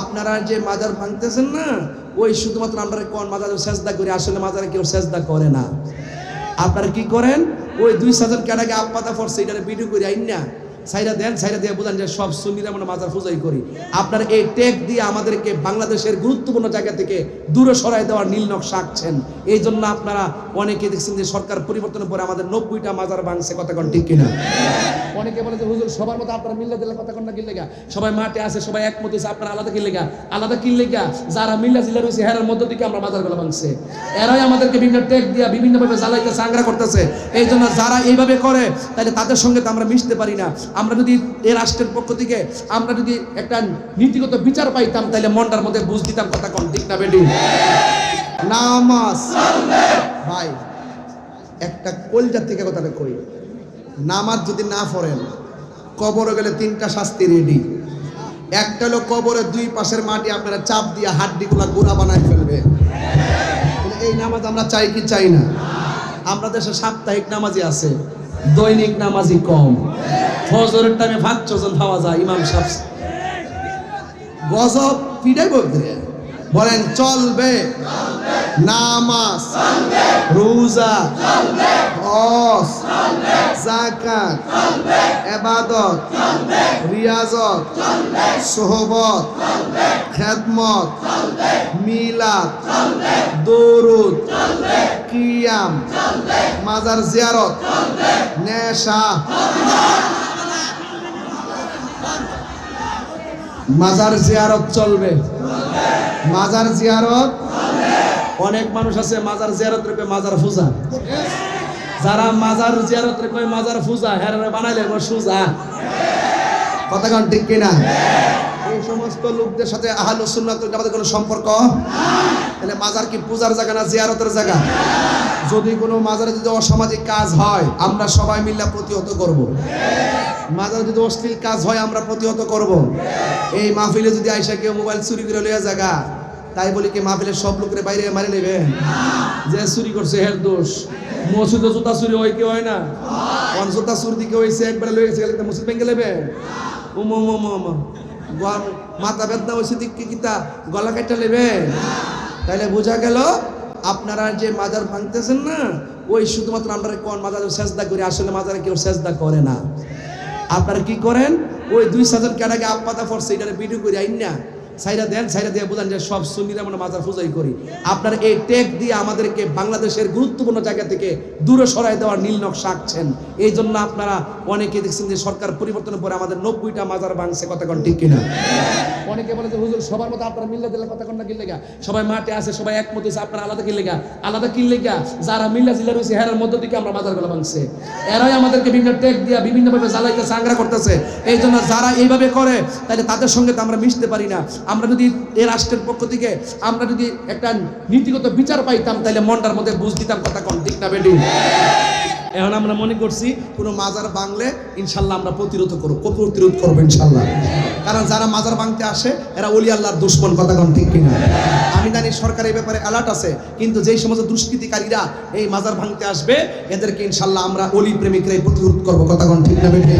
আপনারা যে মাজার ভাঙতেছেন না, ওই শুধুমাত্র আমরা কোন মাজার সেজদা করি, আসলে মাজারে কেউ সেজদা করে না। আপনারা কি করেন? ওই দুই সাজন কেটাকে আপাতা ফরছে এটা ভিডিও করে, আইন না। সাইরা দেন সাইরা দিয়ে বোঝান যে সব সুন্নিরা মানে মাজার পূজাই করি। আপনার এই টেক দিয়ে আমাদেরকে বাংলাদেশের গুরুত্বপূর্ণ জায়গা থেকে দূরে সরাই দেওয়ার নীল নকশা আঁকছেন। এই জন্য আপনারা অনেকে দেখছেন যে সরকার পরিবর্তনের পরে আমাদের নব্বইটা মাজার ভাঙছে, কথা কোন ঠিক কিনা? অনেকে বলে যে, হুজুর, সবার মতো আপনারা মিল্লা দিলে কথা কোন না কিনলে গা? সবাই মাঠে আছে, সবাই একমত হয়েছে, আপনারা আলাদা কিনলে গা? আলাদা কিনলে গা? যারা মিল্লা জিল্লা রয়েছে, হেরার মধ্য থেকে আমরা মাজারগুলো ভাঙছে। এরাই আমাদেরকে বিভিন্ন টেক দিয়া বিভিন্নভাবে জ্বালাইতে চাংরা করতেছে। এই জন্য যারা এইভাবে করে তাহলে তাদের সঙ্গে তো আমরা মিশতে পারি না। আমরা যদি এ রাষ্ট্রের পক্ষ থেকে আমরা যদি একটা নীতিগত বিচার পাইতাম তাহলে মনটার মধ্যে বুঝ দিতাম কথা কোন, ঠিক না বেটি? নামাজ ভাই, একটা কলজার থেকে কথাটা কই। নামাজ যদি না পড়েন, কবরে গেলে তিনটা শাস্তি রেডি একটা হলো কবরের দুই পাশের মাটি আপনারা চাপ দিয়ে হাড্ডি হাড্ডিগুলা গোড়া বানায় ফেলবে। এই নামাজ আমরা চাই কি চাই না? আমরা দেশে সাপ্তাহিক নামাজি আছে, দৈনিক নামাজি কম। ফজরের টাইমে ভাত চজন খাওয়া যায়, ইমাম সাহেব গজব পিটাই বলতে। বলেন, চলবে। নামাজ। রোজা। হজ। জাকাত এবাদত। রিয়াজত। সোহবত। খেদমত। মিলাদ। দরুদ। কিয়াম। মাজার জিয়ারত। নেশা। মাজার জিয়ারত চলবে। মাজার জিয়ারত অনেক মানুষ আছে মাজার জিয়ারত রেখে মাজার ফুজা যারা মাজার জিয়ারত রেখে মাজার ফুজা হেরারে বানাইলে সুজা। কথা ঠিক কিনা? এই সমস্ত লোকদের সাথে আহলে সুন্নাত আমাদের কোনো সম্পর্ক? তাহলে মাজার কি পূজার জায়গা না জিয়ারতের জায়গা? যদি কোনো মাজারে যদি অসামাজিক কাজ হয়, আমরা সবাই মিলে প্রতিহত করব। মাজারে যদি অশ্লীল কাজ হয়, আমরা প্রতিহত করব। এই মাহফিলে যদি আইসা কেউ মোবাইল চুরি করে লইয়া জায়গা তাই বলি কি মাহফিলের সব লোকের বাইরে মারি নেবে? যে চুরি করছে, হের দোষ। মসজিদে জুতা চুরি হয় কি হয় না? জুতা চুরি দিকে হয়েছে একবারে লয়ে গেছে মসজিদ ভেঙে নেবে? উম। মাথা বেদনা হয়েছে দিকে কিতা, গলা কেটে নেবে? তাইলে বোঝা গেল, আপনারা যে মাজার ভাঙতেছেন না, ওই শুধুমাত্র আমরা কোন মাজার সেজদা করি, আসলে মাজারে কেউ সেজদা করে না। আপনারা কি করেন? ওই দুই সাজন কেটাকে আপাতা ফরছে এটা ভিডিও করে, আইন না। সাইরা দেন সাইরা দিয়ে বোঝান যে সব সুন্নিরা মানে মাজার পূজাই করি। আপনার এই টেক দিয়ে আমাদেরকে বাংলাদেশের গুরুত্বপূর্ণ জায়গা থেকে দূরে সরাই দেওয়ার নীল নকশা আঁকছেন। এই জন্য আপনারা অনেকে দেখছেন যে সরকার পরিবর্তনের পরে আমাদের নব্বইটা মাজার ভাঙছে কোন ঠিক কিনা? অনেকে বলে যে, হুজুর, সবার মতো আপনারা মিল্লা দিলে কোন না কিনলে গা সবাই মাঠে আছে, সবাই একমত হয়েছে, আপনারা আলাদা কিনলে গা আলাদা কিনলে গা যারা মিল্লা জিল্লা রয়েছে, হেরার মধ্য থেকে আমরা মাজারগুলো ভাঙছে। এরাই আমাদেরকে বিভিন্ন টেক দিয়া বিভিন্নভাবে জ্বালাইতে চাংরা করতেছে। এই জন্য যারা এইভাবে করে তাহলে তাদের সঙ্গে তো আমরা মিশতে পারি না। আমরা যদি এই রাষ্ট্রের পক্ষ থেকে আমরা যদি একটা নীতিগত বিচার পাইতাম, তাহলে মনটার মধ্যে বুঝ দিতাম কথা কোন, ঠিক না বেটি? এখন আমরা মনে করছি, কোনো মাজার বাংলে ইনশাল্লাহ আমরা প্রতিরোধ করব প্রতিরোধ করব ইনশাল্লাহ। কারণ যারা মাজার ভাঙতে আসে, এরা অলি আল্লাহর দুশ্মন, কথা কোন, ঠিক কিনা? আমি জানি সরকার এই ব্যাপারে অ্যালার্ট আছে, কিন্তু যেই সমস্ত দুষ্কৃতিকারীরা এই মাজার ভাঙতে আসবে, এদেরকে ইনশাল্লাহ আমরা অলি প্রেমিকরাই প্রতিরোধ করব, কথা কোন, ঠিক না বেটি?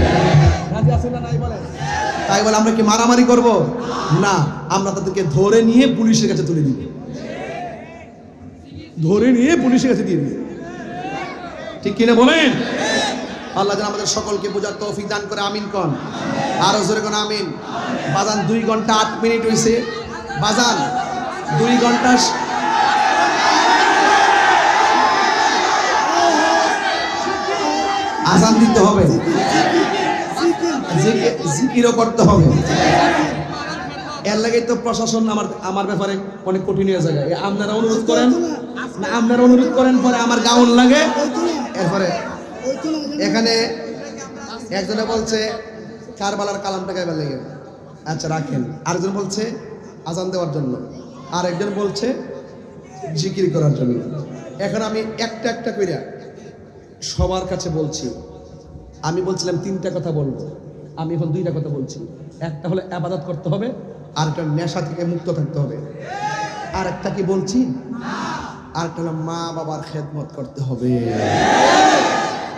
রাজি আছেন না নাই বলেন? তাই বলে, আমরা কি মারামারি করব? না, আমরা তাদেরকে ধরে নিয়ে পুলিশের কাছে তুলে দিব। ধরে নিয়ে পুলিশের কাছে দিয়ে দিব। ঠিক কিনা বলেন? আল্লাহ যেন আমাদের সকলকে বোঝার তৌফিক দান করে, আমিন কন। আরও জোরে কোন, আমিন। বাজান দুই ঘণ্টা আট মিনিট হয়েছে বাজান, দুই ঘণ্টা আজান দিতে হবে। জিকিরও করতে হবে। এর লাগে তো প্রশাসন আমার আমার ব্যাপারে অনেক কঠিন হয়ে যায় আপনারা অনুরোধ করেন, না আপনারা অনুরোধ করেন, পরে আমার গাউন লাগে। এরপরে এখানে একজনে বলছে, কারবালার কালামটা গাইবার লেগে। আচ্ছা রাখেন। আরেকজন বলছে, আজান দেওয়ার জন্য। আর একজন বলছে, জিকির করার জন্য। এখন আমি একটা একটা কইরা সবার কাছে বলছি। আমি বলছিলাম তিনটা কথা বলব। আমি এখন দুইটা কথা বলছি। একটা হলো আবাদত করতে হবে, আর একটা নেশা থেকে মুক্ত থাকতে হবে। আর একটা কি বলছি? আর একটা হলো মা বাবার খেদমত করতে হবে।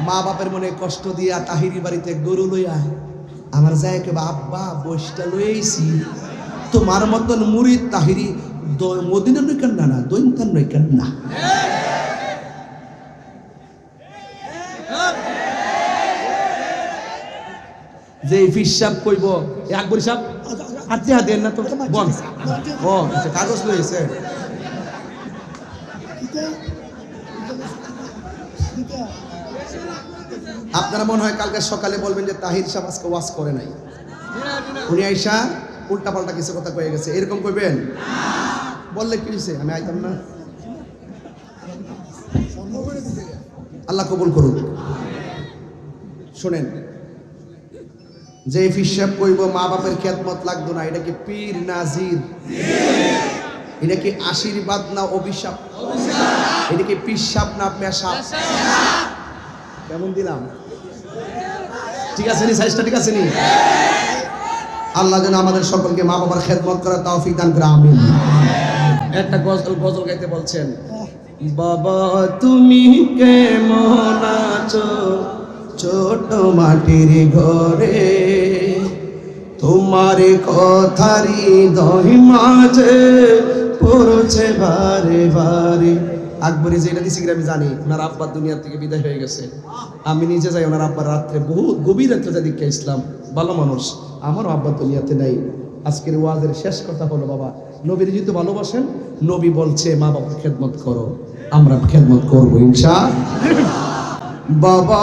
মা বাপের মনে কষ্ট দিয়া তাহিরি বাড়িতে গরু লইয়া আমার যায় কে আব্বা বসটা লইছি। তোমার মতন মুরিদ তাহিরি মদিনা নইকান না না? দৈন্তান নইকান না? যে ফিসাব কইব এ আকবর সাহেব হাতে হাতে না তো বল। ও আচ্ছা, কাগজ লইছে আপনারা মনে হয় কালকে সকালে বলবেন যে তাহির সাহেব আজকে ওয়াজ করে নাই। উনি আইসা উল্টা পাল্টা কিছু কথা কয়ে গেছে। এরকম কইবেন? বললে কি হয়েছে আমি আইতাম না। আল্লাহ কবুল করুন শোনেন যে ফিসাব কইব মা বাপের খেদমত লাগতো না, এটা কি পীর নাজির এটা কি আশীর্বাদ না অভিশাপ? এটা কি পিসাব না পেশাব? কেমন দিলাম? ঠিক আছে নি, সাইজটা ঠিক আছে নি? আল্লাহ যেন আমাদের সকলকে মা বাবার খেদমত করার তৌফিক দান করে, আমিন। একটা গজল গজল গাইতে বলছেন, বাবা তুমি কেমন আছো? ছোট মাটির ঘরে তোমার কথারি দহি মাঝে পড়ছে বারে বারে। আকবরে যেটা দিছি আমি জানি, ওনার আব্বা দুনিয়া থেকে বিদায় হয়ে গেছে। আমি নিজে যাই, ওনার আব্বার রাত্রে বহু গভীর রাত্রে যা দিকে ইসলাম। ভালো মানুষ, আমারও আব্বা দুনিয়াতে নাই। আজকের ওয়াজের শেষ কথা হলো, বাবা, নবীর যদি ভালোবাসেন, নবী বলছে, মা বাবার খেদমত করো, আমরা খেদমত করব ইনশা বাবা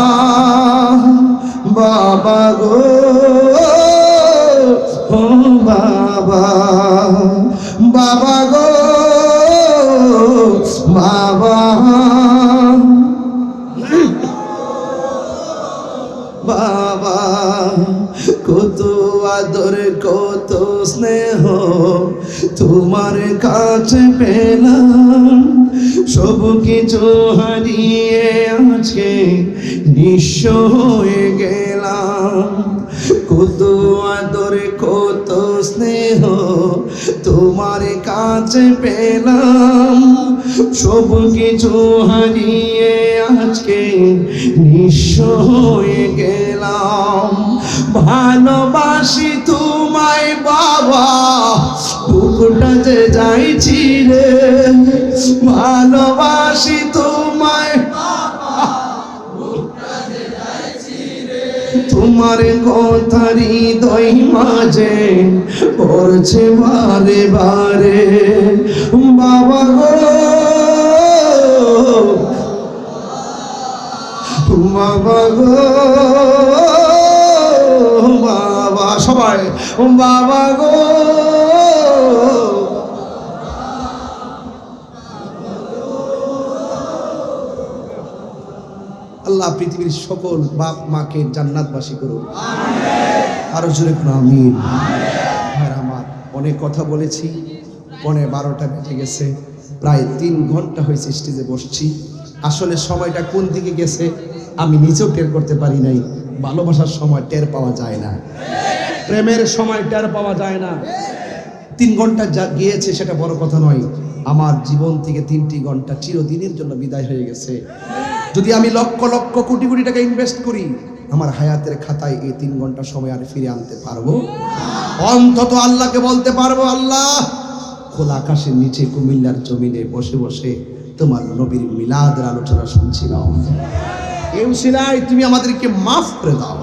কত আদর, কত স্নেহ তোমার কাছে পেলাম। সব কিছু হারিয়ে আজকে নিঃস্ব হয়ে গেলাম। কত আদর, কত স্নেহ তোমার কাছে পেলাম। সব কিছু হারিয়ে আজকে নিঃস্ব হয়ে গেলাম। ভালোবাসি তোমায় বাবা, বুকুটা যে যাইছি রে। ভালোবাসি তোমায় তোমার কথারি দই মাঝে পড়ছে বারে বারে। বাবা বাবা গো বাবা সবাই, বাবা গো। আল্লাহ পৃথিবীর সকল বাপ মাকে জান্নাতবাসী করুন। আরও জোরে কোনো আমিন। ভাইরা আমার, অনেক কথা বলেছি, পনে বারোটা বেজে গেছে, প্রায় তিন ঘণ্টা হয়েছে স্টেজে বসছি। আসলে সময়টা কোন দিকে গেছে? আমি নিজেও টের করতে পারি নাই। ভালোবাসার সময় টের পাওয়া যায় না। প্রেমের সময় টের পাওয়া যায় না। তিন ঘণ্টা যা গিয়েছে সেটা বড় কথা নয়। আমার জীবন থেকে তিনটি ঘণ্টা চিরদিনের জন্য বিদায় হয়ে গেছে। যদি আমি লক্ষ লক্ষ কোটি কোটি টাকা ইনভেস্ট করি, আমার হায়াতের খাতায় এই তিন ঘণ্টা সময় আর ফিরে আনতে পারব? অন্তত আল্লাহকে বলতে পারব, আল্লাহ! খোলা আকাশের নিচে কুমিল্লার জমিনে বসে বসে তোমার নবীর মিলাদের আলোচনা শুনছিলাম। এই উসিলায় তুমি আমাদেরকে মাফ করে দাও।